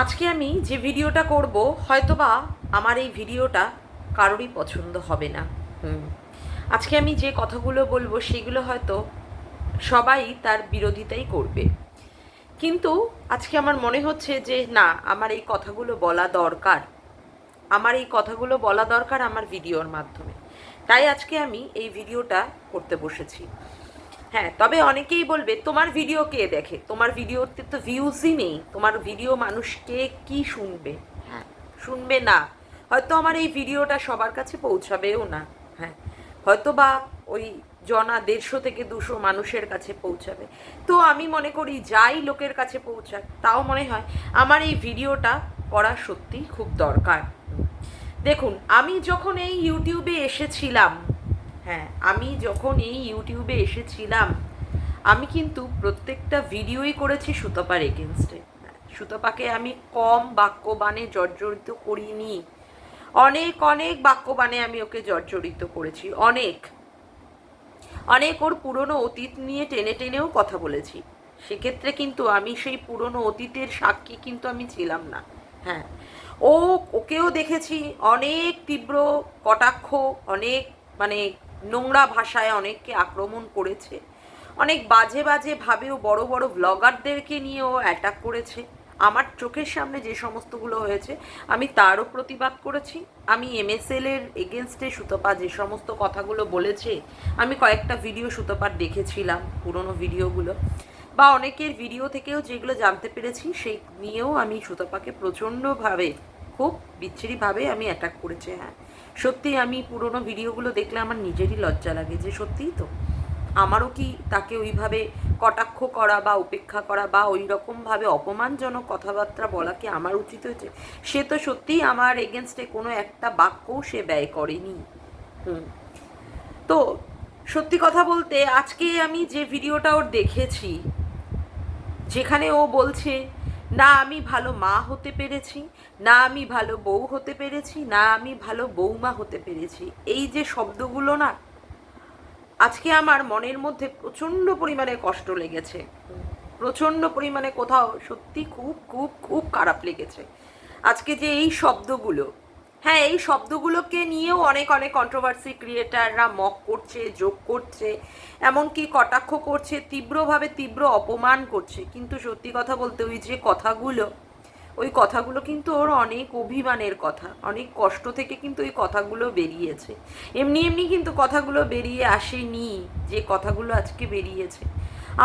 আজকে আমি যে ভিডিওটা করব, হয়তোবা আমার এই ভিডিওটা কারোরই পছন্দ হবে না। হুম। আজকে আমি যে কথাগুলো বলব, সেগুলো হয়তো সবাই তার বিরোধিতাই করবে। কিন্তু আজকে আমার মনে হচ্ছে যে, না, আমার এই কথাগুলো বলা দরকার। আমার এই কথাগুলো বলা দরকার আমার ভিডিওর মাধ্যমে। তাই আজকে আমি এই ভিডিওটা করতে বসেছি। হ্যাঁ তবে অনেকেই বলবে, তোমার ভিডিও কে দেখে? তোমার ভিডিওতে তো ভিউজই নেই। তোমার ভিডিও মানুষকে কি শুনবে? হ্যাঁ শুনবে না। হয়তো আমার এই ভিডিওটা সবার কাছে পৌঁছাবেও না। হ্যাঁ হয়তো বা ওই জনা দেড়শো থেকে দুশো মানুষের কাছে পৌঁছাবে। তো আমি মনে করি, যাই লোকের কাছে পৌঁছাক, তাও মনে হয় আমার এই ভিডিওটা করা সত্যি খুব দরকার। দেখুন, আমি যখন এই ইউটিউবে এসেছিলাম হ্যাঁ আমি যখন এই ইউটিউবে এসেছিলাম, আমি কিন্তু প্রত্যেকটা ভিডিওই করেছি সুতপার এগেনস্টে সুতপাকে আমি কম বাক্যবাণে জর্জরিত করিনি। অনেক অনেক বাক্যবাণে আমি ওকে জর্জরিত করেছি। অনেক। অনেক ওর পুরনো অতীত নিয়ে টেনে টেনেও কথা বলেছি। সেক্ষেত্রে কিন্তু আমি সেই পুরনো অতীতের সাক্ষী কিন্তু আমি ছিলাম না। হ্যাঁ ও, ওকেও দেখেছি। অনেক তীব্র কটাক্ষ, অনেক মানে নোংরা ভাষায় অনেককে আক্রমণ করেছে। অনেক বাজে বাজে ভাবেও বড় বড় ব্লগারদেরকে নিয়েও অ্যাটাক করেছে। আমার চোখের সামনে যে সমস্তগুলো হয়েছে, আমি তারও প্রতিবাদ করেছি। আমি এমএসএল এর এগেনস্টে সুতপা যে সমস্ত কথাগুলো বলেছে, আমি কয়েকটা ভিডিও সুতপার দেখেছিলাম, পুরনো ভিডিওগুলো বা অনেকের ভিডিও থেকেও যেগুলো জানতে পেরেছি, সেই নিয়েও আমি সুতপাকে প্রচণ্ডভাবে খুব বিচ্ছিরিভাবে আমি অ্যাটাক করেছি হ্যাঁ। সত্যি আমি পুরনো ভিডিওগুলো দেখলে আমার নিজেরই লজ্জা লাগে যে সত্যিই তো। আমারও কি তাকে ওইভাবে কটাক্ষ করা বা উপেক্ষা করা বা ওই রকমভাবে অপমানজনক কথাবার্তা বলা কি আমার উচিত হয়েছে? সে তো সত্যিই আমার এগেনস্টে কোনো একটা বাক্যও সে ব্যয় করেনি। হুম। তো সত্যি কথা বলতে আজকে আমি যে ভিডিওটা ওর দেখেছি, যেখানে ও বলছে, না, আমি ভালো মা হতে পেরেছি না আমি ভালো বউ হতে পেরেছি, না আমি ভালো বৌমা হতে পেরেছি। এই যে শব্দগুলো না, আজকে আমার মনের মধ্যে প্রচণ্ড পরিমাণে কষ্ট লেগেছে। প্রচণ্ড পরিমাণে কোথাও সত্যি খুব খুব খুব খারাপ লেগেছে। আজকে যে এই শব্দগুলো হ্যাঁ এই শব্দগুলোকে নিয়েও অনেক অনেক কন্ট্রোভার্সি ক্রিয়েটাররা মক করছে যোগ করছে, এমনকি কটাক্ষ করছে, তীব্রভাবে তীব্র অপমান করছে। কিন্তু সত্যি কথা বলতে ওই যে কথাগুলো ওই কথাগুলো কিন্তু ওর অনেক অভিমানের কথা। অনেক কষ্ট থেকে কিন্তু ওই কথাগুলো বেরিয়েছে। এমনি এমনি কিন্তু কথাগুলো বেরিয়ে আসেনি, যে কথাগুলো আজকে বেরিয়েছে।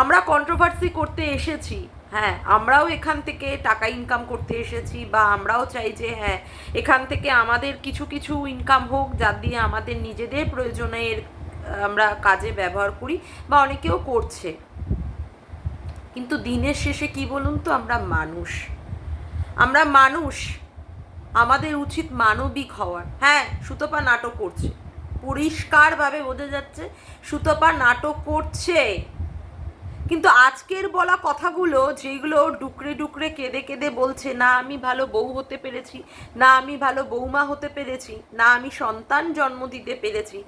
আমরা কন্ট্রোভার্সি করতে এসেছি হ্যাঁ আমরাও এখান থেকে টাকা ইনকাম করতে এসেছি বা আমরাও চাই যে হ্যাঁ এখান থেকে আমাদের কিছু কিছু ইনকাম হোক যা দিয়ে আমাদের নিজেদের প্রয়োজনের আমরা কাজে ব্যবহার করি বা অনেকেও করছে। কিন্তু দিনের শেষে কি বলুন তো, আমরা মানুষ। আমরা মানুষ, আমাদের উচিত মানবিক হওয়ার। হ্যাঁ সুতপা নাটক করছে। পরিষ্কারভাবে বোঝা যাচ্ছে সুতপা নাটক করছে। কিন্তু আজকের বলা কথাগুলো যেগুলো ডুকরে ডুকরে কেঁদে কেঁদে বলছে, না, আমি ভালো বউ হতে পেরেছি, না, আমি ভালো বৌমা হতে পেরেছি, না, আমি সন্তান জন্ম দিতে পেরেছি।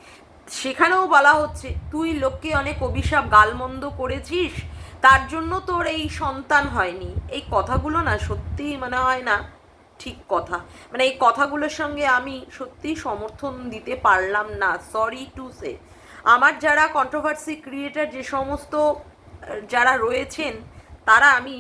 সেখানেও বলা হচ্ছে, তুই লোককে অনেক অভিশাপ, গালমন্দ করেছিস তার জন্য তোর এই সন্তান হয়নি। এই কথাগুলো না সত্যিই মনে হয় না ঠিক কথা। মানে এই কথাগুলোর সঙ্গে আমি সত্যিই সমর্থন দিতে পারলাম না সরি টু সে আমার যারা কন্ট্রোভার্সি ক্রিয়েটার যে সমস্ত যারা রয়েছেন, তারা আমি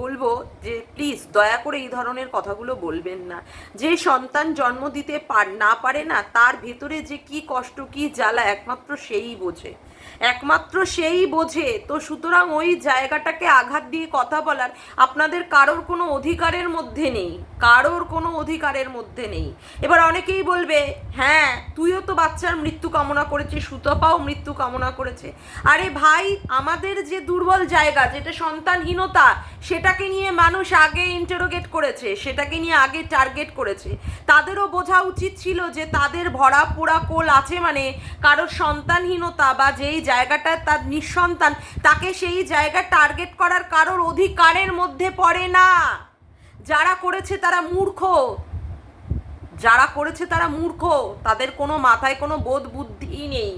বলব যে প্লিজ দয়া করে এই ধরনের কথাগুলো বলবেন না। যে সন্তান জন্ম দিতে পার, না পারে না, তার ভেতরে যে কি কষ্ট, কি জ্বালা, একমাত্র সেই বোঝে। একমাত্র সেই বোঝে। তো সুতরাং ওই জায়গাটাকে আঘাত দিয়ে কথা বলার আপনাদের কারোর কোনো অধিকারের মধ্যে নেই। কারোর কোনো অধিকারের মধ্যে নেই। এবার অনেকেই বলবে হ্যাঁ তুইও তো বাচ্চার মৃত্যু কামনা করেছে, সুতপাও মৃত্যু কামনা করেছে। আরে ভাই, আমাদের যে দুর্বল জায়গা, যেটা সন্তানহীনতা, সেটাকে নিয়ে মানুষ আগে ইন্টারোগেট করেছে, সেটাকে নিয়ে আগে টার্গেট করেছে। তাদেরও বোঝা উচিত ছিল যে তাদের ভরা পোড়া কোল আছে মানে কারোর সন্তানহীনতা বা যেই জায়গাটা তার নিঃসন্তান, তাকে সেই জায়গা টার্গেট করার কারোর অধিকারের মধ্যে পড়ে না। যারা করেছে তারা মূর্খ। যারা করেছে তারা মূর্খ, তাদের কোনো মাথায় কোনো বোধ বুদ্ধি নেই।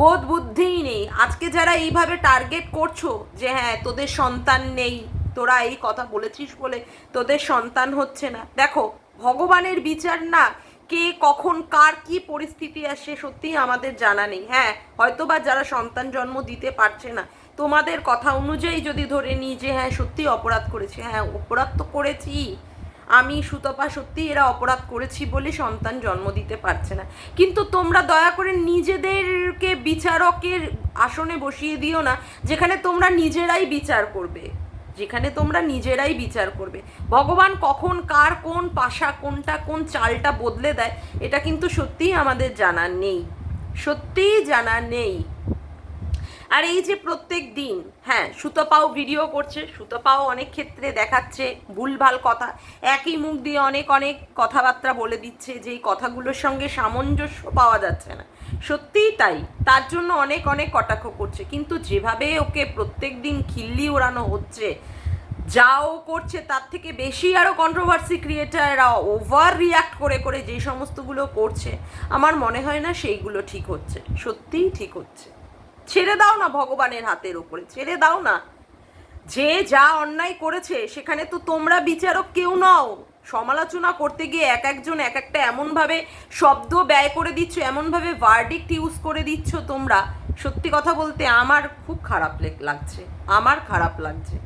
বোধ বুদ্ধিই নেই। আজকে যারা এইভাবে টার্গেট করছ যে হ্যাঁ তোদের সন্তান নেই, তোরা এই কথা বলেছিস বলে তোদের সন্তান হচ্ছে না। দেখো, ভগবানের বিচার না কে কখন কার কি পরিস্থিতি আসে সত্যিই আমাদের জানা নেই। হ্যাঁ হয়তো বা যারা সন্তান জন্ম দিতে পারছে না, তোমাদের কথা অনুযায়ী যদি ধরে নিই যে হ্যাঁ সত্যি অপরাধ করেছি। হ্যাঁ অপরাধ তো করেছি। আমি সুতপা সত্যি এরা অপরাধ করেছি বলে সন্তান জন্ম দিতে পারছে না। কিন্তু তোমরা দয়া করে নিজেদেরকে বিচারকের আসনে বসিয়ে দিও না, যেখানে তোমরা নিজেরাই বিচার করবে। যেখানে তোমরা নিজেরাই বিচার করবে। ভগবান কখন কার কোন পাশা কোনটা কোন চালটা বদলে দেয়, এটা কিন্তু সত্যিই আমাদের জানা নেই। সত্যিই জানা নেই। আর এই যে প্রত্যেক দিন হ্যাঁ সুতপাও ভিডিও করছে সুতপাও অনেক ক্ষেত্রে দেখাচ্ছে, ভুলভাল কথা। একই মুখ দিয়ে অনেক অনেক কথাবার্তা বলে দিচ্ছে যে এই কথাগুলোর সঙ্গে সামঞ্জস্য পাওয়া যাচ্ছে না। সত্যিই তাই, তার জন্য অনেক অনেক কটাক্ষ করছে। কিন্তু যেভাবে ওকে প্রত্যেক দিন খিল্লি ওড়ানো হচ্ছে যা ও করছে, তার থেকে বেশি আরও কন্ট্রোভার্সি ক্রিয়েটাররা ওভার রিয়াক্ট করে করে যে সমস্তগুলো করছে, আমার মনে হয় না সেইগুলো ঠিক হচ্ছে। সত্যিই ঠিক হচ্ছে। ছেড়ে দাও না ভগবানের হাতের উপরে, ছেড়ে দাও না। যে যা অন্যায় করেছে, সেখানে তো তোমরা বিচারক কেউ নও। সমালোচনা করতে গিয়ে এক একজন এক একটা এমনভাবে শব্দ ব্যয় করে দিচ্ছ, এমনভাবে ভার্ডিক্ট ইউজ করে দিচ্ছ তোমরা। সত্যি কথা বলতে আমার খুব খারাপ লেগ- লাগছে। আমার খারাপ লাগছে।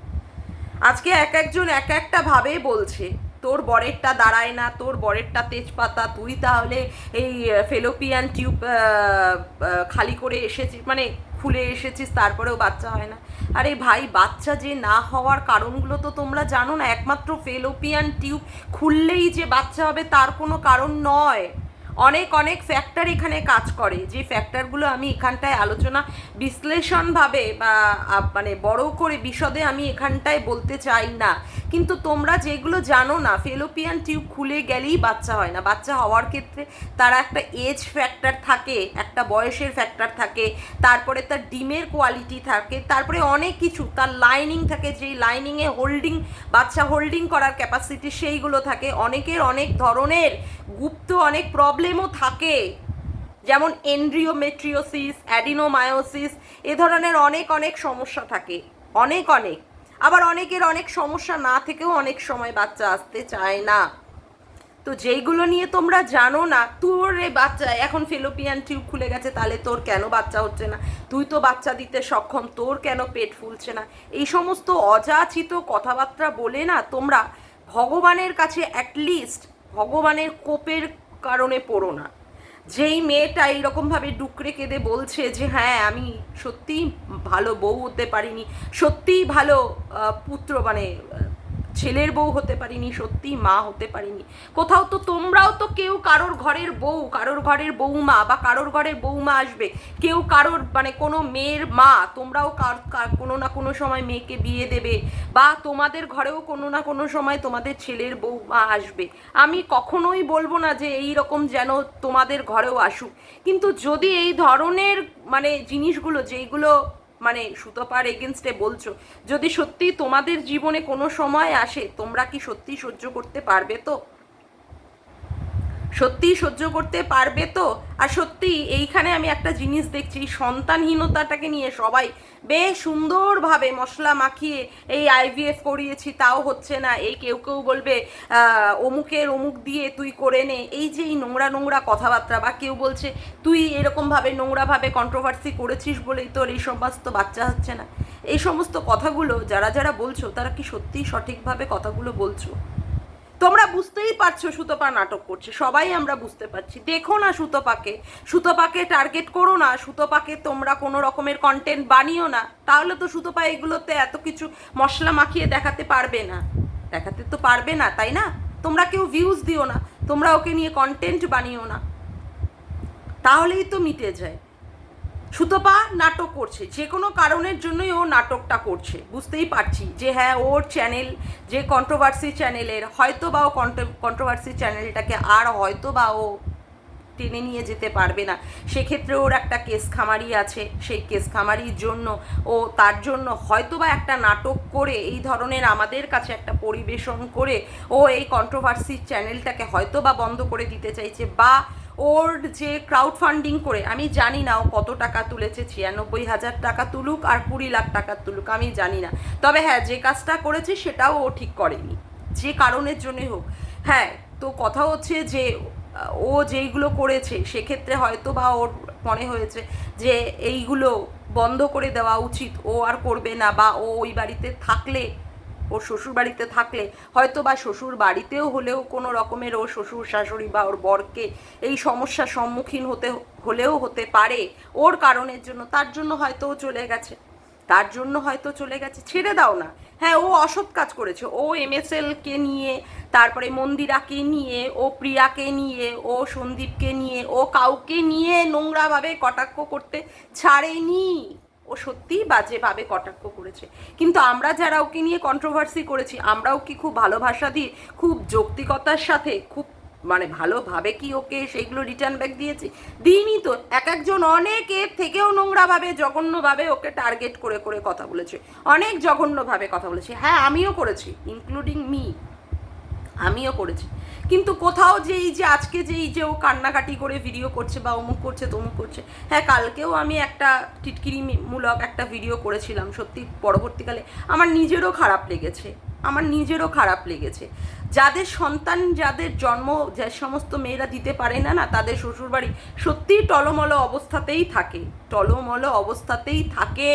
আজকে এক একজন এক একটা ভাবে বলছে, তোর বরেরটা দাঁড়ায় না, তোর বরেরটা তেজপাতা, তুই তাহলে এই ফেলোপিয়ান টিউব খালি করে এসেছিস মানে খুলে এসেছিস, তারপরেও বাচ্চা হয় না। আরে ভাই, বাচ্চা যে না হওয়ার কারণগুলো তো তোমরা জানো না, একমাত্র ফেলোপিয়ান টিউব খুললেই যে বাচ্চা হবে তার কোনো কারণ নয়। অনেক অনেক ফ্যাক্টর এখানে কাজ করে। যে ফ্যাক্টরগুলো আমি এখানটায় আলোচনা বিশ্লেষণভাবে বা মানে বড় করে বিশদে আমি এখানটায় বলতে চাই না। কিন্তু তোমরা যেগুলো জানো না ফেলোপিয়ান টিউব খুলে গেলেই বাচ্চা হয় না। বাচ্চা হওয়ার ক্ষেত্রে তারা একটা এজ ফ্যাক্টর থাকে, একটা বয়সের ফ্যাক্টর থাকে, তারপরে তার ডিমের কোয়ালিটি থাকে, তারপরে অনেক কিছু, তার লাইনিং থাকে, যেই লাইনিংয়ে হোল্ডিং বাচ্চা হোল্ডিং করার ক্যাপাসিটি সেইগুলো থাকে। অনেকের অনেক ধরনের গুপ্ত অনেক প্রবলেমও থাকে। যেমন এন্ড্রিওমেট্রিওসিস, অ্যাডিনোমায়োসিস, এ ধরনের অনেক অনেক সমস্যা থাকে। অনেক অনেক। আবার অনেকের অনেক সমস্যা না থেকেও অনেক সময় বাচ্চা আসতে চায় না। তো যেইগুলো নিয়ে তোমরা জানো না, তোর রে বাচ্চা, এখন ফেলোপিয়ান টিউব খুলে গেছে, তাহলে তোর কেন বাচ্চা হচ্ছে না? তুই তো বাচ্চা দিতে সক্ষম, তোর কেন পেট ফুলছে না? এই সমস্ত অযাচিত কথাবার্তা বলে না তোমরা ভগবানের কাছে অ্যাটলিস্ট ভগবানের কোপের কারণে পড়ো না। যেই মেয়েটা এইরকমভাবে ডুকরে কেঁদে বলছে যে হ্যাঁ আমি সত্যিই ভালো বউ হতে পারিনি, সত্যিই ভালো পুত্র মানে ছেলের বউ হতে পারিনি, সত্যি মা হতে পারিনি। কোথাও তো তোমরাও তো কেউ কারোর ঘরের বউ, কারোর ঘরের বৌমা বা কারোর ঘরের বৌমা আসবে। কেউ কারোর মানে কোনো মেয়ের মা, তোমরাও কোনো না কোনো সময় মেয়েকে বিয়ে দেবে বা তোমাদের ঘরেও কোনো না কোনো সময় তোমাদের ছেলের বৌমা আসবে। আমি কখনোই বলব না যে এই রকম যেন তোমাদের ঘরেও আসুক। কিন্তু যদি এই ধরনের মানে জিনিসগুলো, যেইগুলো মানে সুতপার এগেনস্টে বলছো, যদি সত্যি তোমাদের জীবনে কোনো সময় আসে, তোমরা কি সত্যি সহ্য করতে পারবে তো? সত্যি সহ্য করতে পারবে তো? আর সত্যি এইখানে আমি একটা জিনিস দেখছি, সন্তানহীনতাটাকে নিয়ে সবাই বেশ সুন্দরভাবে মশলা মাখিয়ে এই আইভিএফ করিয়েছি, তাও হচ্ছে না। এই কেউ কেউ বলবে অমুকের অমুক দিয়ে তুই করে নে। এই যে এই নোংরা নোংরা কথাবার্তা, বা কেউ বলছে, তুই এরকমভাবে নোংরাভাবে কন্ট্রোভার্সি করেছিস বলেই তোর এই সমস্ত বাচ্চা হচ্ছে না। এই সমস্ত কথাগুলো যারা যারা বলছো, তারা কি সত্যিই সঠিকভাবে কথাগুলো বলছো? তোমরা বুঝতেই পারছ সুতপা নাটক করছে, সবাই আমরা বুঝতে পারছি। দেখো না সুতপাকে সুতপাকে টার্গেট করো না, সুতপাকে তোমরা কোনো রকমের কন্টেন্ট বানিও না, তাহলে তো সুতপা এগুলোতে এত কিছু মশলা মাখিয়ে দেখাতে পারবে না। দেখাতে তো পারবে না, তাই না? তোমরা কেউ ভিউজ দিও না, তোমরা ওকে নিয়ে কন্টেন্ট বানিও না। তাহলেই তো মিটে যায়। সুতপা নাটক করছে, যে কোনো কারণের জন্যই ও নাটকটা করছে, বুঝতেই পারছি যে হ্যাঁ ওর চ্যানেল যে কন্ট্রোভার্সি চ্যানেলের হয়তো বা ও কন্ট্রোভার্সি চ্যানেলটাকে আর হয়তো বা ও টেনে নিয়ে যেতে পারবে না। সেক্ষেত্রে ওর একটা কেস খামারি আছে, সেই কেস খামারির জন্য ও তার জন্য হয়তো বা একটা নাটক করে, এই ধরনের আমাদের কাছে একটা পরিবেশন করে ও এই কন্ট্রোভার্সি চ্যানেলটাকে হয়তো বা বন্ধ করে দিতে চাইছে বা ওর যে ক্রাউড ফান্ডিং করে, আমি জানি না ও কত টাকা তুলেছে, ছিয়ানব্বই হাজার টাকা তুলুক আর কুড়ি লাখ টাকা তুলুক, আমি জানি না। তবে হ্যাঁ যে কাজটা করেছে সেটাও ও ঠিক করেনি। যে কারণের জন্যই হোক। হ্যাঁ তো কথা হচ্ছে যে ও যেইগুলো করেছে, সেক্ষেত্রে হয়তো বা ওর মনে হয়েছে যে, এইগুলো বন্ধ করে দেওয়া উচিত। ও আর করবে না বা ও ওই বাড়িতে থাকলে ওর শ্বশুর বাড়িতে থাকলে হয়তো বা শ্বশুর বাড়িতেও হলেও কোনো রকমের ওর শ্বশুর শাশুড়ি বা ওর বরকে এই সমস্যার সম্মুখীন হতে, হলেও হতে পারে ওর কারণের জন্য, তার জন্য হয়তো ও চলে গেছে। তার জন্য হয়তো চলে গেছে। ছেড়ে দাও না। হ্যাঁ ও অসৎ কাজ করেছে। ও এমএসএলকে নিয়ে, তারপরে মন্দিরাকে নিয়ে, ও প্রিয়াকে নিয়ে, ও সন্দীপকে নিয়ে, ও কাউকে নিয়ে নোংরাভাবে কটাক্ষ করতে ছাড়েনি। ও সত্যিই বাজেভাবে কটাক্ষ করেছে। কিন্তু আমরা যারা ওকে নিয়ে কন্ট্রোভার্সি করেছি, আমরাও কি খুব ভালোবাসা দিয়ে খুব যৌক্তিকতার সাথে, খুব মানে ভালোভাবে কি ওকে সেইগুলো রিটার্ন ব্যাক দিয়েছি? দিইনি তো। এক একজন অনেক এর থেকেও নোংরাভাবে, জঘন্যভাবে ওকে টার্গেট করে করে কথা বলেছে। অনেক জঘন্যভাবে কথা বলেছে। হ্যাঁ আমিও করেছি ইনক্লুডিং মি আমিও করেছি। কিন্তু কোথাও যে এই যে আজকে যে এই যে ও কান্নাকাটি করে ভিডিও করছে বা অমুক করছে, তমুক করছে হ্যাঁ কালকেও আমি একটা টিটকিরি মূলক একটা ভিডিও করেছিলাম, সত্যি পরবর্তীকালে। আমার নিজেরও খারাপ লেগেছে, আমার নিজেরও খারাপ লেগেছে। যাদের সন্তান, যাদের জন্ম, যে সমস্ত মেয়েরা দিতে পারে না না, তাদের শ্বশুরবাড়ি সত্যিই টলমল অবস্থাতেই থাকে, টলমল অবস্থাতেই থাকে।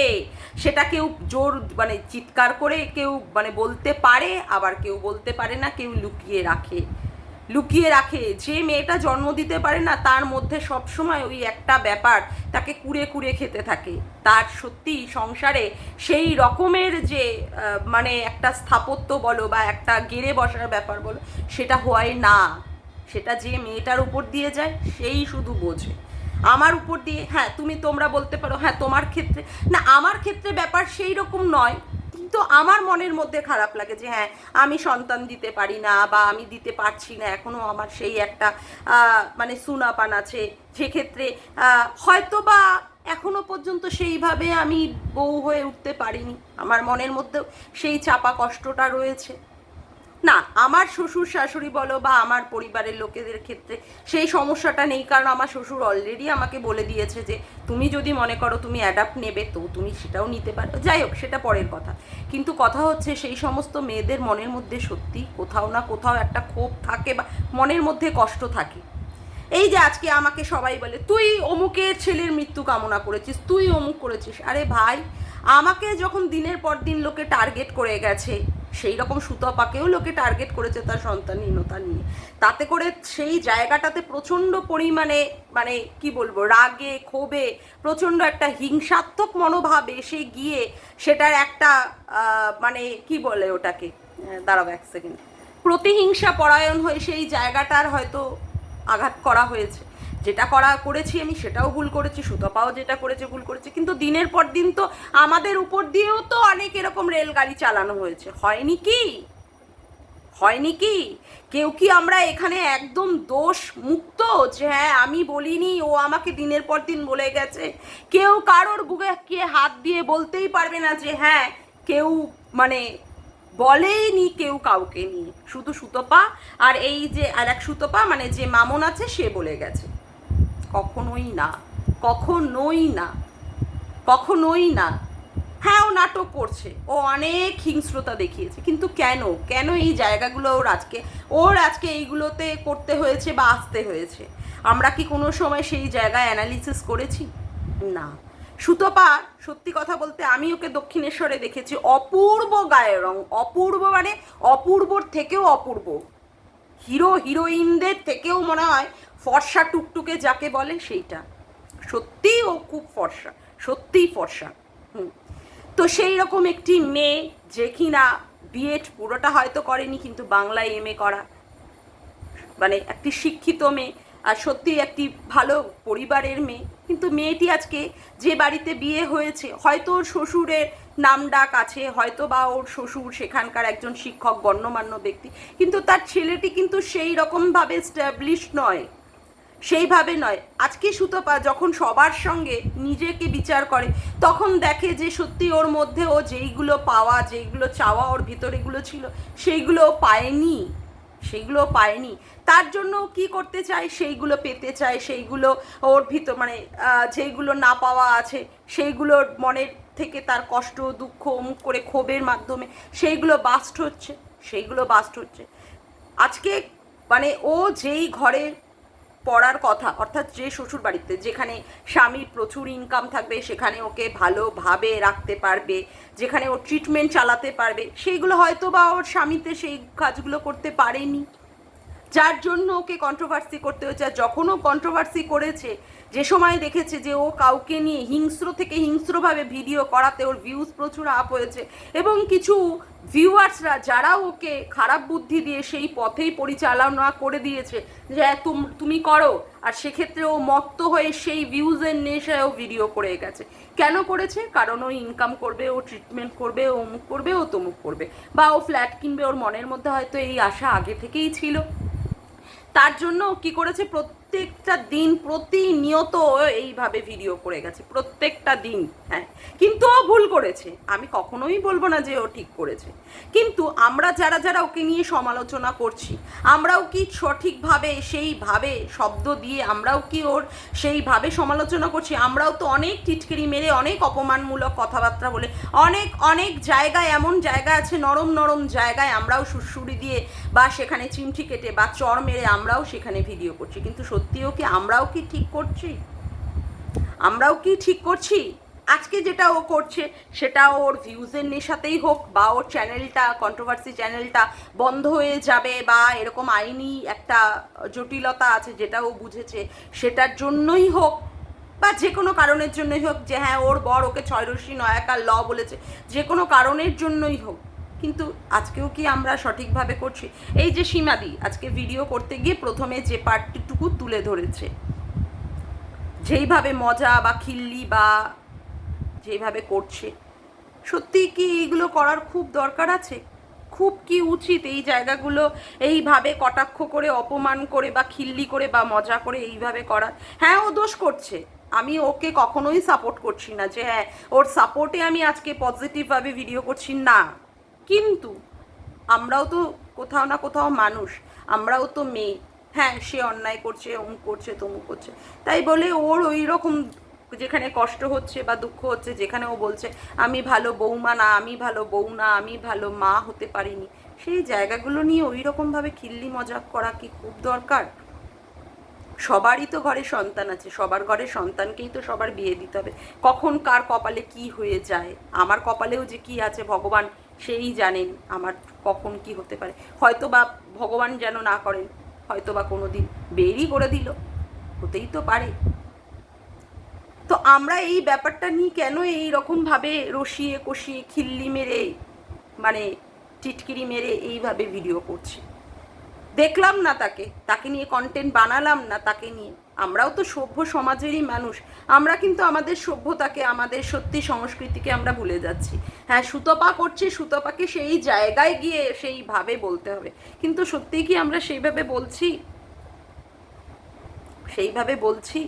সেটা কেউ জোর মানে চিৎকার করে কেউ মানে বলতে পারে, আবার কেউ বলতে পারে না, কেউ লুকিয়ে রাখে। লুকিয়ে রাখে। যে মেয়েটা জন্ম দিতে পারে না, তার মধ্যে সবসময় ওই একটা ব্যাপার তাকে কুড়ে কুড়ে খেতে থাকে। তার সত্যি সংসারে সেই রকমের যে মানে একটা স্থাপত্য বলো বা একটা গেড়ে বসার ব্যাপার বলো, সেটা হয় না। সেটা যে মেয়েটার উপর দিয়ে যায়, সেই শুধু বোঝে। আমার উপর দিয়ে হ্যাঁ তুমি তোমরা বলতে পারো হ্যাঁ তোমার ক্ষেত্রে, না, আমার ক্ষেত্রে ব্যাপার সেই রকম নয়। কিন্তু আমার মনের মধ্যে খারাপ লাগে যে হ্যাঁ আমি সন্তান দিতে পারি না বা আমি দিতে পারছি না এখনও আমার সেই একটা মানে সুনাপান আছে। সেক্ষেত্রে হয়তো বা এখনও পর্যন্ত সেইভাবে আমি বউ হয়ে উঠতে পারিনি। আমার মনের মধ্যেও সেই চাপা কষ্টটা রয়েছে। না, আমার শ্বশুর শাশুড়ি বলো বা আমার পরিবারের লোকেদের ক্ষেত্রে সেই সমস্যাটা নেই, কারণ আমার শ্বশুর অলরেডি আমাকে বলে দিয়েছে যে, তুমি যদি মনে করো তুমি অ্যাডাপ্ট নেবে, তো তুমি সেটাও নিতে পারো। যাই হোক, সেটা পরের কথা। কিন্তু কথা হচ্ছে সেই সমস্ত মেয়েদের মনের মধ্যে সত্যি কোথাও না কোথাও একটা ক্ষোভ থাকে বা মনের মধ্যে কষ্ট থাকে। এই যে আজকে আমাকে সবাই বলে, তুই অমুকের ছেলের মৃত্যু কামনা করেছিস, তুই অমুক করেছিস। আরে ভাই, আমাকে যখন দিনের পর দিন লোকে টার্গেট করে গেছে সেই রকম সুতপাকেও লোকে টার্গেট করেছে তার সন্তানহীনতা নিয়ে। তাতে করে সেই জায়গাটাতে প্রচণ্ড পরিমাণে মানে কি বলব, রাগে, ক্ষোভে প্রচণ্ড একটা হিংসাত্মক মনোভাব এসে গিয়ে সেটার একটা মানে কি বলে ওটাকে? দাঁড়াও এক সেকেন্ড প্রতিহিংসা পরায়ণ হয়ে সেই জায়গাটার হয়তো আঘাত করা হয়েছে। যেটা করা করেছি আমি সেটাও ভুল করেছি, সুতপাও যেটা করেছে ভুল করেছে, কিন্তু দিনের পর দিন তো আমাদের উপর দিয়েও তো অনেক এরকম রেলগাড়ি চালানো হয়েছে। হয়নি কি? হয়নি কি? কেউ কি আমরা এখানে একদম দোষ মুক্ত যে হ্যাঁ আমি বলিনি, ও আমাকে দিনের পর দিন বলে গেছে। কেউ কারোর বুকে কে হাত দিয়ে বলতেই পারবে না যে হ্যাঁ কেউ মানে বলেইনি কেউ কাউকে নিয়ে। শুধু সুতপা আর এই যে, আর এক সুতপা মানে যে মামন আছে, সে বলে গেছে। কখনোই না কখনোই না কখনোই না। হ্যাঁ ও নাটক করছে, ও অনেক হিংস্রতা দেখিয়েছে, কিন্তু কেন? কেন এই জায়গাগুলো ওর আজকে ওর আজকে এইগুলোতে করতে হয়েছে বা আসতে হয়েছে? আমরা কি কোনো সময় সেই জায়গায় অ্যানালিসিস করেছি? না। সুতপা, সত্যি কথা বলতে আমি ওকে দক্ষিণেশ্বরে দেখেছি, অপূর্ব গায়ের রং, অপূর্ব মানে অপূর্বর থেকেও অপূর্ব। হিরো, হিরোইনদের থেকেও মনে হয় ফর্সা টুকটুকে যাকে বলে সেইটা। সত্যিই ও খুব ফর্সা, সত্যিই ফর্সা। হুম। তো সেই রকম একটি মেয়ে যে কিনা বিএড পুরোটা হয়তো করেনি, কিন্তু বাংলায় এম করা। মানে একটি শিক্ষিত মেয়ে আর সত্যি একটি ভালো পরিবারের মেয়ে। কিন্তু মেয়েটি আজকে যে বাড়িতে বিয়ে হয়েছে, হয়তো ওর শ্বশুরের নাম ডাক আছে, হয়তো বা ওর শ্বশুর সেখানকার একজন শিক্ষক, গণ্যমান্য ব্যক্তি। কিন্তু তার ছেলেটি কিন্তু সেই রকমভাবে স্ট্যাবলিশ নয়। সেইভাবে নয়। আজকে সুতপা যখন সবার সঙ্গে নিজেকে বিচার করে, তখন দেখে যে সত্যি ওর মধ্যে ও যেইগুলো পাওয়া, যেইগুলো চাওয়া ওর ভিতরেগুলো ছিল, সেইগুলো পায়নি। সেইগুলো পায়নি। তার জন্য কি করতে চায়? সেইগুলো পেতে চায়, সেইগুলো ওর ভিতর মানে যেইগুলো না পাওয়া আছে সেইগুলোর মনের থেকে তার কষ্ট, দুঃখ, অমুক করে ক্ষোভের মাধ্যমে, সেইগুলো বাস্ট হচ্ছে, সেইগুলো বাস্ট হচ্ছে। আজকে মানে ও যেই ঘরে পড়ার কথা, অর্থাৎ যে শ্বশুর বাড়িতে যেখানে স্বামীর প্রচুর ইনকাম থাকবে, সেখানে ওকে ভালোভাবে রাখতে পারবে, যেখানে ও ট্রিটমেন্ট চালাতে পারবে, সেইগুলো হয়তো বা ওর স্বামীতে সেই কাজগুলো করতে পারেনি। যার জন্য ওকে কন্ট্রোভার্সি করতে হয়েছে, আর কন্ট্রোভার্সি করেছে যে সময় দেখেছে যে ও কাউকে নিয়ে হিংস্র থেকে হিংস্রভাবে ভিডিও করাতে ওর ভিউজ প্রচুর আপ হয়েছে এবং কিছু ভিউয়ার্সরা যারা ওকে খারাপ বুদ্ধি দিয়ে সেই পথেই পরিচালনা করে দিয়েছে যে তুম- করো। আর সেক্ষেত্রে ও মত্ত হয়ে সেই ভিউজের নেশায় ও ভিডিও করে গেছে। কেন করেছে? কারণ ও ইনকাম করবে, ও ট্রিটমেন্ট করবে, ও অমুক করবে, ও তমুক করবে। বা ও ফ্ল্যাট কিনবে, ওর মনের মধ্যে হয়তো এই আশা আগে থেকেই ছিল। তার জন্য কি করেছে? প্রত্যেকটা দিন প্রতিনিয়ত এইভাবে ভিডিও করে গেছে, প্রত্যেকটা দিন হ্যাঁ। কিন্তু ও ভুল করেছে। আমি কখনোই বলব না যে ও ঠিক করেছে। কিন্তু আমরা যারা যারা ওকে নিয়ে সমালোচনা করছি, আমরাও কি সঠিকভাবে সেইভাবে শব্দ দিয়ে, আমরাও কি ওর সেইভাবে সমালোচনা করছি? আমরাও তো অনেক টিটকিরি মেরে, অনেক অপমানমূলক কথাবার্তা বলে, অনেক অনেক জায়গায়, এমন জায়গা আছে নরম নরম জায়গায় আমরাও সুরসুরি দিয়ে বা সেখানে চিমটি কেটে বা চর মেরে আমরাও সেখানে ভিডিও করছি। কিন্তু সত্যিও কি আমরাও কি ঠিক করছি? আমরাও কি ঠিক করছি? আজকে যেটা ও করছে, সেটা ওর ভিউজের নেশাতেই হোক বা ওর চ্যানেলটা কন্ট্রোভার্সি চ্যানেলটা বন্ধ হয়ে যাবে বা এরকম আইনি একটা জটিলতা আছে যেটা ও বুঝেছে, সেটার জন্যই হোক বা যে কোনো কারণের জন্যই হোক যে হ্যাঁ ওর বর ওকে ছয়রশ্মি নয়াকার ল বলেছে, যে কোনো কারণের জন্যই হোক। কিন্তু আজকেও কি আমরা সঠিকভাবে করছি? এই যে সীমাদি, আজকে ভিডিও করতে গিয়ে প্রথমে যে পার্টটুকু তুলে ধরেছে। যেইভাবে মজা বা খিল্লি বা যেইভাবে করছে, সত্যি কি এইগুলো করার খুব দরকার আছে? খুব কি উচিত এই জায়গাগুলো এইভাবে কটাক্ষ করে, অপমান করে বা খিল্লি করে বা মজা করে এইভাবে করার? হ্যাঁ ও দোষ করছে। আমি ওকে কখনোই সাপোর্ট করছি না যে হ্যাঁ ওর সাপোর্টে আমি আজকে পজিটিভভাবে ভিডিও করছি। না কিন্তু আমরাও তো কোথাও না কোথাও মানুষ, আমরাও তো মেয়ে। হ্যাঁ সে অন্যায় করছে, অমুক করছে, তমুক করছে। তাই বলে ওর ওই রকম যেখানে কষ্ট হচ্ছে বা দুঃখ হচ্ছে, যেখানে ও বলছে, আমি ভালো বৌমা না, আমি ভালো বউ না, আমি ভালো মা হতে পারিনি। সেই জায়গাগুলো নিয়ে ওই রকমভাবে খিল্লি মজাক করা কি খুব দরকার? সবারই তো ঘরে সন্তান আছে, সবার ঘরে সন্তানকেই তো সবার বিয়ে দিতে হবে। কখন কার কপালে কি হয়ে যায়? আমার কপালেও যে কি আছে, ভগবান সেই জানেন আমার কখন কি হতে পারে। হয়তো বা ভগবান যেন না করেন হয়তো বা কোনো দিন বেরই করে দিল, হতেই তো পারে। তো আমরা এই ব্যাপারটা নিয়ে কেন এই রকমভাবে রসিয়ে কষিয়ে খিল্লি মেরে মানে টিটকিরি মেরে এইভাবে ভিডিও করছি? দেখলাম না তাকে তাকে নিয়ে কন্টেন্ট বানালাম না তাকে নিয়ে। আমরাও তো সভ্য সমাজেরই মানুষ। আমরা কিন্তু আমাদের সভ্যতাকে, আমাদের সত্যি সংস্কৃতিকে আমরা ভুলে যাচ্ছি। হ্যাঁ সুতপা করছে, সুতপাকে সেই জায়গায় গিয়ে সেইভাবে বলতে হবে। কিন্তু সত্যি কি আমরা সেইভাবে বলছি? সেইভাবে বলছি?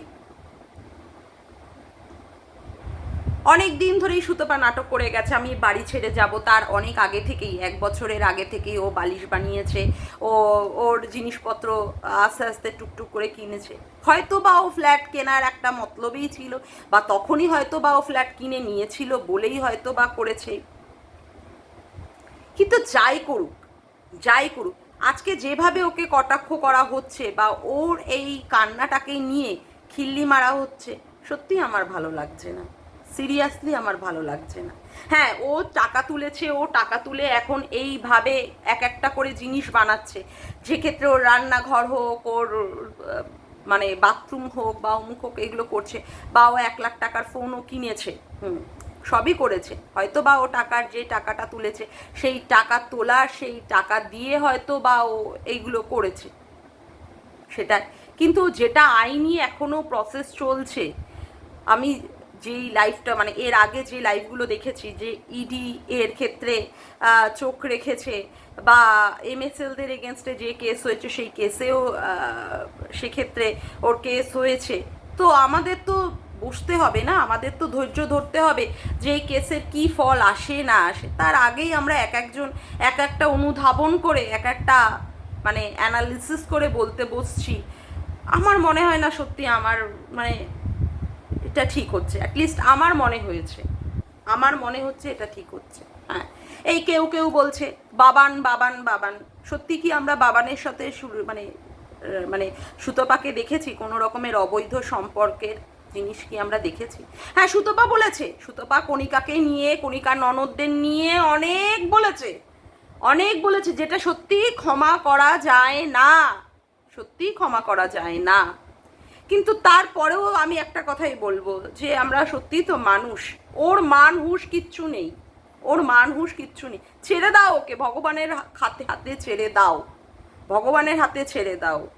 অনেক দিন ধরেই সুতপা নাটক করে গেছে, আমি বাড়ি ছেড়ে যাব। তার অনেক আগে থেকেই, এক বছরের আগে থেকেই ও বালিশ বানিয়েছে, ও, ওর জিনিসপত্র আস্তে আস্তে টুকটুক করে কিনেছে। হয়তো বা ও ফ্ল্যাট কেনার একটা মতলবেই ছিল, বা তখনই হয়তো বা ও ফ্ল্যাট কিনে নিয়েছিল বলেই হয়তো বা করেছে। কিন্তু যাই করুক যাই করুক, আজকে যেভাবে ওকে কটাক্ষ করা হচ্ছে, বা ওর এই কান্নাটাকে নিয়ে খিল্লি মারা হচ্ছে সত্যি আমার ভালো লাগছে না। সিরিয়াসলি আমার ভালো লাগছে না। হ্যাঁ ও টাকা তুলেছে, ও টাকা তুলে এখন এইভাবে এক একটা করে জিনিস বানাচ্ছে। যেক্ষেত্রে ওর রান্নাঘর হোক, ওর মানে বাথরুম হোক বা অমুক হোক, এগুলো করছে বা ও এক লাখ টাকার ফোনও কিনেছে। হুম, সবই করেছে। হয়তো বা ও টাকার যে টাকাটা তুলেছে, সেই টাকা তোলা, সেই টাকা দিয়ে হয়তো বা ও এইগুলো করেছে। সেটা কিন্তু যেটা আইনি এখনও প্রসেস চলছে, আমি যেই লাইফটা মানে এর আগে যে লাইফগুলো দেখেছি, যে ইডি এর ক্ষেত্রে চোখ রেখেছে বা এমএসএলদের এগেনস্টে যে কেস হয়েছে, সেই কেসেও সেক্ষেত্রে ওর কেস হয়েছে। তো আমাদের তো বসতে হবে না, আমাদের তো ধৈর্য ধরতে হবে যে এই কেসের কী ফল আসে না আসে। তার আগেই আমরা এক একজন, এক একটা অনুধাবন করে, এক একটা মানে অ্যানালিসিস করে বলতে বসছি। আমার মনে হয় না সত্যি আমার মানে এটা ঠিক হচ্ছে। অ্যাটলিস্ট আমার মনে হয়েছে। আমার মনে হচ্ছে এটা ঠিক হচ্ছে। হ্যাঁ। এই কেউ কেউ বলছে, বাবান বাবান বাবান। সত্যি কি আমরা বাবানের সাথে মানে মানে সুতপাকে দেখেছি? কোনো রকমের অবৈধ সম্পর্কের জিনিস কি আমরা দেখেছি? হ্যাঁ সুতপা বলেছে। সুতপা কণিকাকে নিয়ে কণিকার ননদদের নিয়ে অনেক বলেছে। অনেক বলেছে। যেটা সত্যি ক্ষমা করা যায় না। সত্যি ক্ষমা করা যায় না। কিন্তু তারপরেও আমি একটা কথাই বলব যে আমরা সত্যি তো মানুষ। ওর মান হুশ কিচ্ছু নেই। ওর মান হুশ কিচ্ছু নেই। ছেড়ে দাও ওকে, ভগবানের হাতে হাতে ছেড়ে দাও। ভগবানের হাতে ছেড়ে দাও।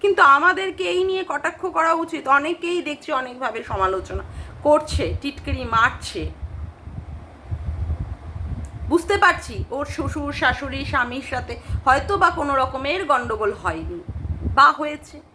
কিন্তু আমাদেরকে এই নিয়ে কটাক্ষ করা উচিত? অনেকেই দেখছি অনেকভাবে সমালোচনা করছে, টিটকিরি মারছে। বুঝতে পারছি, ওর শ্বশুর, শাশুড়ি, স্বামীর সাথে হয়তো বা কোনো রকমের গন্ডগোল হয়নি। বা হয়েছে।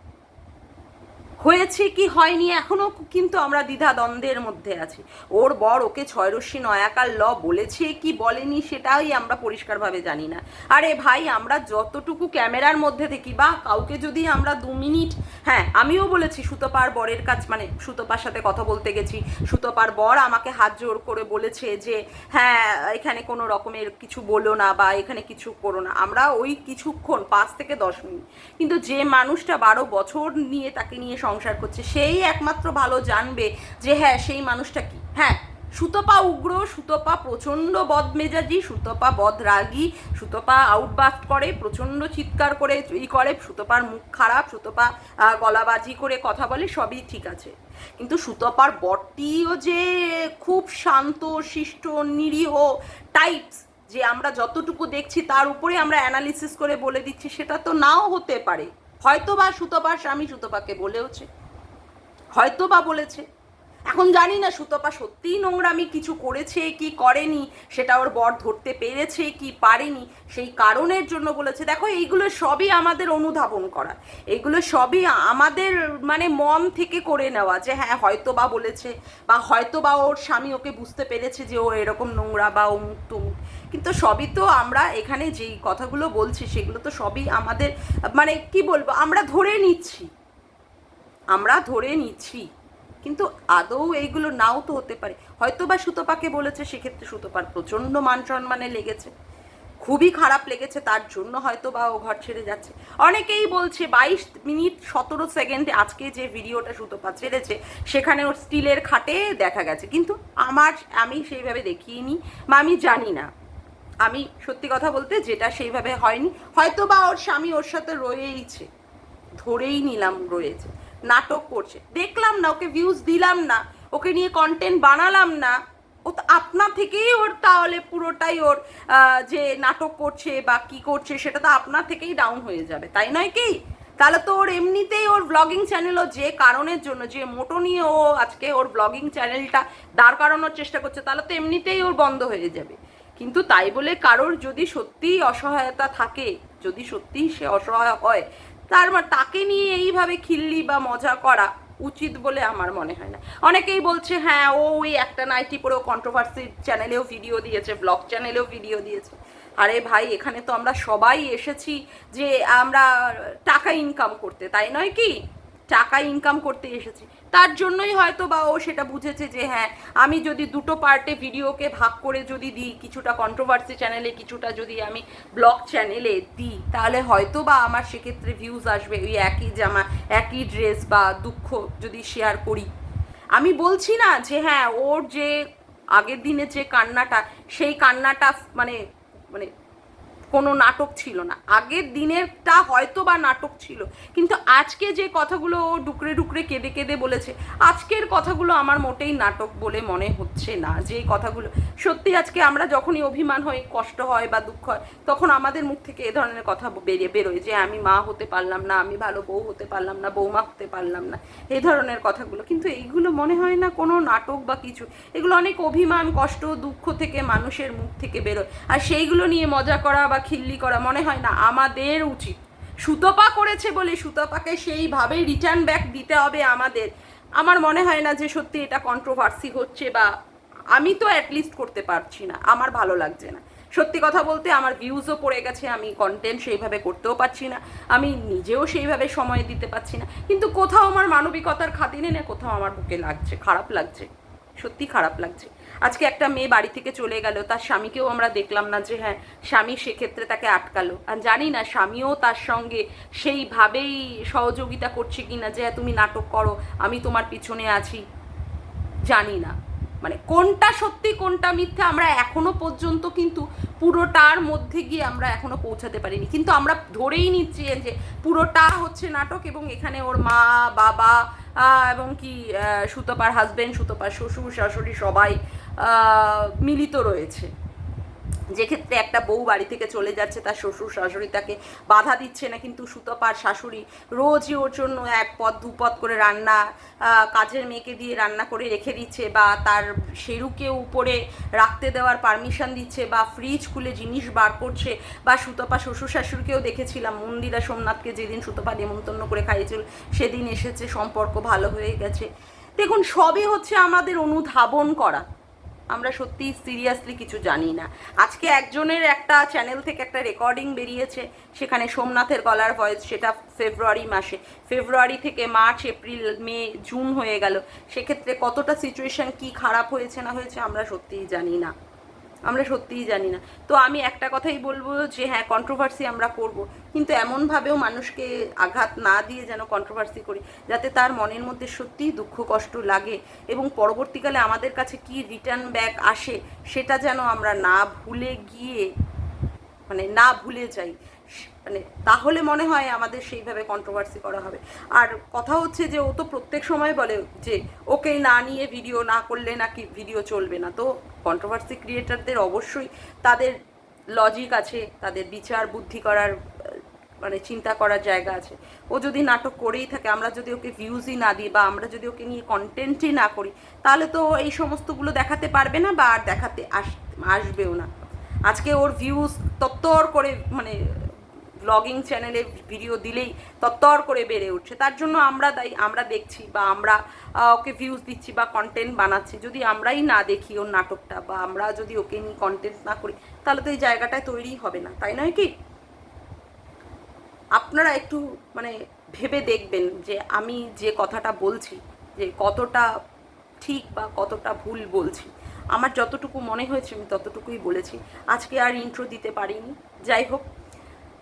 হয়েছে কি হয়নি এখনও কিন্তু আমরা দ্বিধা দ্বন্দ্বের মধ্যে আছি। ওর বর ওকে ছয়রশ্মি নয়াকার ল বলেছে কি বলেনি সেটাই আমরা পরিষ্কারভাবে জানি না। আরে ভাই, আমরা যতটুকু ক্যামেরার মধ্যে দেখি, বা কাউকে যদি আমরা দু মিনিট হ্যাঁ আমিও বলেছি সুতপার বরের কাছ মানে সুতপার সাথে কথা বলতে গেছি। সুতপার বর আমাকে হাত জোর করে বলেছে যে হ্যাঁ এখানে কোনো রকমের কিছু বলো না বা এখানে কিছু করো না। আমরা ওই কিছুক্ষণ, পাঁচ থেকে দশ মিনিট। কিন্তু যে মানুষটা বারো বছর নিয়ে তাকে নিয়ে সংসার করছে, সেই একমাত্র ভালো জানবে যে হ্যাঁ সেই মানুষটা কি? হ্যাঁ সুতপা উগ্র, সুতপা প্রচণ্ড বদমেজাজি, সুতপা বদরাগী, সুতপা আউটবাস্ট করে, প্রচণ্ড চিৎকার করে, ই করে, সুতপার মুখ খারাপ, সুতপা গলাবাজি করে কথা বলে, সবই ঠিক আছে। কিন্তু সুতপার বরটিও যে খুব শান্ত, শিষ্ট, নিরীহ টাইপস যে আমরা যতটুকু দেখছি তার উপরে আমরা অ্যানালিসিস করে বলে দিচ্ছি, সেটা তো নাও হতে পারে। হয়তো বা সুতপার স্বামী সুতপাকে বলেওছে হয়তো বা বলেছে। এখন জানি না সুতপা সত্যিই নোংরামি কিছু করেছে কি করেনি, সেটা ওর বর ধরতে পেরেছে কি পারেনি, সেই কারণের জন্য বলেছে। দেখো, এইগুলো সবই আমাদের অনুধাবন করা। এগুলো সবই আমাদের মানে মন থেকে করে নেওয়া যে হ্যাঁ হয়তো বা বলেছে বা হয়তো বা ওর স্বামী ওকে বুঝতে পেরেছে যে ও এরকম নোংরা বা অমুক তমুক কিন্তু সবই তো আমরা এখানে যেই কথাগুলো বলছি, সেগুলো তো সবই আমাদের মানে কি বলব, আমরা ধরে নিচ্ছি। আমরা ধরে নিচ্ছি। কিন্তু আদৌ এইগুলো নাও তো হতে পারে। হয়তো বা সুতপাকে বলেছে, সেক্ষেত্রে সুতপার প্রচণ্ড মান সম্মানে লেগেছে। খুবই খারাপ লেগেছে, তার জন্য হয়তো বা ও ঘর ছেড়ে যাচ্ছে। অনেকেই বলছে, বাইশ মিনিট সতেরো সেকেন্ডে আজকে যে ভিডিওটা সুতপা ছেড়েছে, সেখানে ওর স্টিলের খাটে দেখা গেছে। কিন্তু আমার, আমি সেইভাবে দেখিনি বা আমি জানি না। আমি সত্যি কথা বলতে যেটা সেইভাবে হয়নি। হয়তো বা ওর স্বামী ওর সাথে রয়েইছে, ধরেই নিলাম রয়েছে, নাটক করছে। দেখলাম না, ওকে ভিউজ দিলাম না, ওকে নিয়ে কন্টেন্ট বানালাম না। ও তো আপনা থেকেই ওর তাহলে পুরোটাই ওর যে নাটক করছে বা কি করছে সেটা তো আপনা থেকেই ডাউন হয়ে যাবে, তাই নয় কি? তাহলে তো ওর এমনিতেই ওর ব্লগিং চ্যানেলও যে কারণের জন্য, যে মোটো নিয়ে ও আজকে ওর ব্লগিং চ্যানেলটা দাঁড় করানোর চেষ্টা করছে, তাহলে তো এমনিতেই ওর বন্ধ হয়ে যাবে। কিন্তু তাই বলে কারোর যদি সত্যিই অসহায়তা থাকে, যদি সত্যিই সে অসহায় হয়, তার তাকে নিয়ে এইভাবে খিল্লি বা মজা করা উচিত বলে আমার মনে হয় না। অনেকেই বলছে হ্যাঁ ও ওই একটা নাইটি পরেও কন্ট্রোভার্সি চ্যানেলেও ভিডিও দিয়েছে ব্লগ চ্যানেলেও ভিডিও দিয়েছে। আরে ভাই, এখানে তো আমরা সবাই এসেছি যে আমরা টাকা ইনকাম করতে, তাই নয় কি? টাকা ইনকাম করতে এসেছি। তার জন্যই হয়তো বা ও সেটা বুঝেছে যে হ্যাঁ আমি যদি দুটো পার্টে ভিডিওকে ভাগ করে যদি দিই, কিছুটা কন্ট্রোভার্সি চ্যানেলে কিছুটা যদি আমি ব্লগ চ্যানেলে দিই, তাহলে হয়তো বা আমার সেক্ষেত্রে ভিউজ আসবে ওই একই জামা, একই ড্রেস বা দুঃখ যদি শেয়ার করি। আমি বলছি না যে হ্যাঁ ওর যে আগের দিনের যে কান্নাটা, সেই কান্নাটা মানে মানে কোনো নাটক ছিল না। আগের দিনেরটা হয়তো বা নাটক ছিল, কিন্তু আজকে যে কথাগুলো ও ডুকরে ডুকরে কেঁদে কেঁদে বলেছে, আজকের কথাগুলো আমার মোটেই নাটক বলে মনে হচ্ছে না। যে কথাগুলো, সত্যি আজকে আমরা যখনই অভিমান হই, কষ্ট হয় বা দুঃখ হয়, তখন আমাদের মুখ থেকে এ ধরনের কথা বেরিয়ে বেরোয় যে, আমি মা হতে পারলাম না, আমি ভালো বউ হতে পারলাম না, বৌমা হতে পারলাম না এই ধরনের কথাগুলো। কিন্তু এইগুলো মনে হয় না কোনো নাটক বা কিছু। এগুলো অনেক অভিমান, কষ্ট, দুঃখ থেকে মানুষের মুখ থেকে বেরোয়। আর সেইগুলো নিয়ে মজা করা বা খিল্লি করা মনে হয় না, আমাদের উচিত। সুতপা করেছে বলে সুতপাকে সেইভাবেই রিটার্ন ব্যাক দিতে হবে আমাদের। আমার মনে হয় না যে সত্যি এটা কন্ট্রোভার্সি হচ্ছে বা আমি তো অ্যাটলিস্ট করতে পারছি না, আমার ভালো লাগছে না। সত্যি কথা বলতে আমার ভিউজও পড়ে গেছে, আমি কন্টেন্ট সেইভাবে করতেও পারছি না, আমি নিজেও সেইভাবে সময় দিতে পারছি না। কিন্তু কোথাও আমার মানবিকতার খাতিরে না কোথাও আমার বুকে লাগছে, খারাপ লাগছে, সত্যি খারাপ লাগছে। আজকে একটা মেয়ে বাড়ি থেকে চলে গেল, তার স্বামীকেও আমরা দেখলাম না যে হ্যাঁ স্বামী সেক্ষেত্রে তাকে আটকালো। আর জানি না, স্বামীও তার সঙ্গে সেইভাবেই সহযোগিতা করছে কিনা যে হ্যাঁ তুমি নাটক করো, আমি তোমার পিছনে আছি। জানি না। মানে কোনটা সত্যি, কোনটা মিথ্যা, আমরা এখনও পর্যন্ত কিন্তু পুরোটার মধ্যে গিয়ে আমরা এখনও পৌঁছাতে পারিনি। কিন্তু আমরা ধরেই নিচ্ছি যে, পুরোটা হচ্ছে নাটক এবং এখানে ওর মা, বাবা এবং কি সুতপার হাজবেন্ড সুতপার শ্বশুর, শাশুড়ি সবাই মিলিত রয়েছে। যেক্ষেত্রে একটা বউ বাড়ি থেকে চলে যাচ্ছে, তার শ্বশুর শাশুড়ি তাকে বাধা দিচ্ছে না, কিন্তু সুতপার শাশুড়ি রোজই ওর জন্য এক পদ দুপদ করে রান্না কাজের মেয়েকে দিয়ে রান্না করে রেখে দিচ্ছে বা তার সেরুকে উপরে রাখতে দেওয়ার পারমিশন দিচ্ছে বা ফ্রিজ খুলে জিনিস বার করছে বা সুতপা শ্বশুর শাশুড়িকেও দেখেছিলাম, মন্দিরা সোমনাথকে যেদিন সুতপা নেমন্তন্ন করে খাইয়েছিল, সেদিন এসেছে, সম্পর্ক ভালো হয়ে গেছে। দেখুন, সবই হচ্ছে আমাদের অনুধাবন করা। আমরা সত্যি সিরিয়াসলি কিছু জানি না। আজকে একজনের একটা চ্যানেল থেকে একটা রেকর্ডিং বেরিয়েছে, সেখানে সোমনাথের গলার ভয়েস সেটা ফেব্রুয়ারি মাসে। ফেব্রুয়ারি থেকে মার্চ এপ্রিল মে জুন হয়ে গেল। সেক্ষেত্রে কতটা সিচুয়েশান কি খারাপ হয়েছে না হয়েছে আমরা সত্যিই জানি না। আমরা সত্যিই জানি না। তো আমি একটা কথাই বলব যে হ্যাঁ কন্ট্রোভার্সি আমরা করব। কিন্তু এমনভাবেও মানুষকে আঘাত না দিয়ে যেন কন্ট্রোভার্সি করি, যাতে তার মনের মধ্যে সত্যিই দুঃখ, কষ্ট লাগে এবং পরবর্তীকালে আমাদের কাছে কি রিটার্ন ব্যাক আসে, সেটা যেন আমরা না ভুলে গিয়ে মানে না ভুলে যাই। মানে তাহলে মনে হয় আমাদের সেইভাবে কন্ট্রোভার্সি করা হবে। আর কথা হচ্ছে যে, ও তো প্রত্যেক সময় বলে যে, ওকে না নিয়ে ভিডিও না করলে নাকি ভিডিও চলবে না। তো কন্ট্রোভার্সি ক্রিয়েটারদের অবশ্যই তাদের লজিক আছে, তাদের বিচার বুদ্ধি করার মানে চিন্তা করার জায়গা আছে। ও যদি নাটক করেই থাকে, আমরা যদি ওকে ভিউজই না দিই বা আমরা যদি ওকে নিয়ে কন্টেন্টই না করি, তাহলে তো এই সমস্তগুলো দেখাতে পারবে না বা আর দেখাতে আস, আসবেও না। আজকে ওর ভিউজ তত্তর করে মানে ব্লগিং চ্যানেলে ভিডিও দিলেই তত্তর করে বেড়ে উঠছে। তার জন্য আমরা দায়ী, আমরা দেখছি বা আমরা ওকে ভিউজ দিচ্ছি বা কন্টেন্ট বানাচ্ছি। যদি আমরাই না দেখি ওর নাটকটা বা আমরা যদি ওকে নিয়ে কন্টেন্ট না করি, তাহলে তো এই জায়গাটায় তৈরি হবে না, তাই নয় কি? আপনারা একটু মানে ভেবে দেখবেন যে আমি যে কথাটা বলছি, যে কতটা ঠিক বা কতটা ভুল বলছি। আমার যতটুকু মনে হয়েছে আমি ততটুকুই বলেছি। আজকে আর ইন্ট্রো দিতে পারিনি। যাই হোক